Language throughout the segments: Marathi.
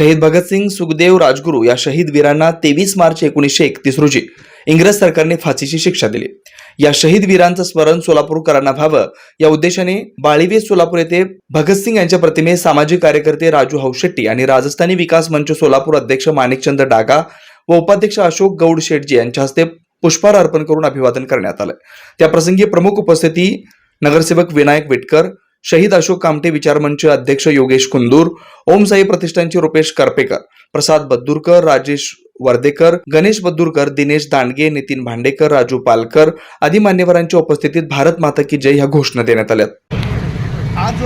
शहीद भगतसिंग सुखदेव राजगुरू या शहीद वीरांना तेवीस मार्च एकोणीसशे एकतीस रोजी इंग्रज सरकारने फाशीची शिक्षा दिली. या शहीद वीरांचं स्मरण सोलापूरकरांना व्हावं. या उद्देशाने बाळीवे सोलापूर येथे भगतसिंग यांच्या प्रतिमे सामाजिक कार्यकर्ते राजू हौशेट्टी आणि राजस्थानी विकास मंच सोलापूर अध्यक्ष माणिकचंद डागा व उपाध्यक्ष अशोक गौड शेटजी यांच्या हस्ते पुष्पहार अर्पण करून अभिवादन करण्यात आलं. त्याप्रसंगी प्रमुख उपस्थिती नगरसेवक विनायक विटकर शहीद अशोक कामटे विचारमंच अध्यक्ष योगेश कुंदूर ओम साई प्रतिष्ठानचे रुपेश करपेकर प्रसाद बद्दूरकर राजेश वर्देकर गणेश बद्दूरकर दिनेश दांडगे नितीन भांडेकर राजू पालकर आदी मान्यवरांच्या उपस्थितीत भारत माता की जय ह्या घोषणा देण्यात आल्या. आज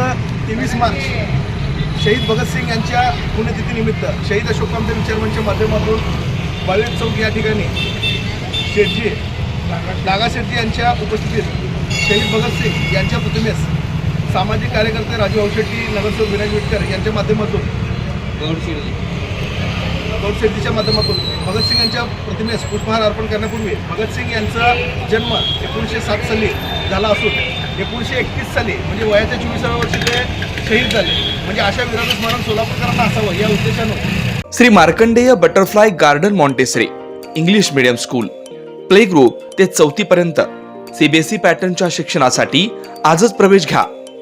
तेवीस मार्च शहीद भगतसिंग यांच्या पुण्यतिथीनिमित्त शहीद अशोक कामते विचारमनच्या माध्यमातून बाळवेट चौक या ठिकाणी शेठजी नागा शेठजी यांच्या उपस्थितीत शहीद भगतसिंग यांच्या प्रतिमेस सामाजिक कार्यकर्ते राजू औशेट्टी नगरसेवक विनायक विटकर यांच्या माध्यमातून. गौड शेट्टीच्या माध्यमातून. भगतसिंग यांच्या प्रतिमेस पुष्पहार अर्पण करण्यापूर्वी भगतसिंग यांचा जन्म एकोणीसशे सात साली झाला असून एकोणीसशे एकतीस साली म्हणजे वयाच्या चोवीसाव्या वर्षी ते शहीद झाले. म्हणजे अशा वीराचं स्मरण सोलापूरकरांना असावं या उद्देशानं. Shri Markandeya butterfly garden Montessori English medium school. Play group ते चौथी पर्यंत सीबीएसई पॅटर्नच्या शिक्षणासाठी आजच प्रवेश घ्या.